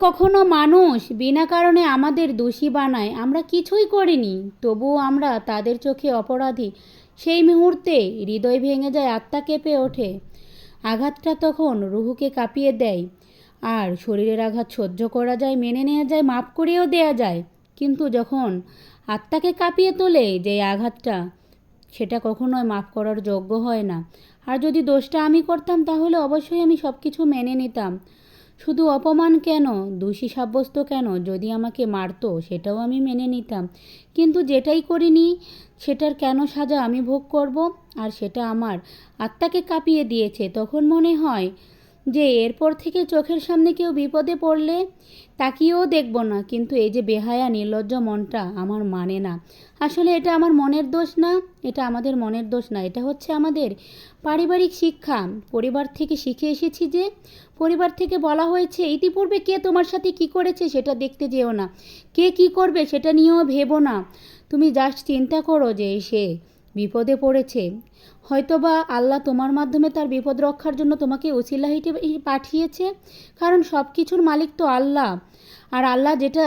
কখনো মানুষ বিনা কারণে আমাদের দোষী বানায়, আমরা কিছুই করিনি। তবুও আমরা তাদের চোখে অপরাধী। সেই মুহূর্তে হৃদয় ভেঙে যায় আত্মা কেঁপে ওঠে। আঘাতটা তখন রুহুকে কাঁপিয়ে দেয়। আর শরীরের আঘাত সহ্য করা যায়, মেনে নেওয়া যায় মাপ করেও দেয়া যায়। কিন্তু যখন আত্মাকে কাঁপিয়ে তোলে যে আঘাতটা, সেটা কখনোই মাফ করার যোগ্য হয় না। আর যদি দোষটা আমি করতাম, তাহলে অবশ্যই আমি সব কিছু মেনে নিতাম। শুধু অপমান কেন? দোষী সাব্যস্ত কেন? যদি আমাকে মারতো, সেটাও আমি মেনে নিতাম। কিন্তু যেটাই করিনি, সেটার কেন সাজা আমি ভোগ করব? আর সেটা আমার আত্মাকে কাঁপিয়ে দিয়েছে, তখন মনে হয় যে এরপর থেকে চোখের সামনে কেউ বিপদে পড়লে তাকিয়েও দেখব না। কিন্তু এই যে বেহায়া, নির্লজ্জ মনটা আমার মানে না। আসলে এটা আমার মনের দোষ না, এটা আমাদের মনের দোষ না। এটা হচ্ছে আমাদের পারিবারিক শিক্ষা। পরিবার থেকে শিখে এসেছি যে, পরিবার থেকে বলা হয়েছে, ইতিপূর্বে কে তোমার সাথে কি করেছে সেটা দেখতে যেও না। কে কি করবে সেটা নিয়েও ভেবো না। তুমি জাস্ট চিন্তা করো যে সে বিপদে পড়েছে। হয়তোবা আল্লাহ তোমার মাধ্যমে তার বিপদ রক্ষার জন্য তোমাকে হিসেবে পাঠিয়েছে। কারণ সব কিছুর মালিক তো আল্লাহ। আর আল্লাহ যেটা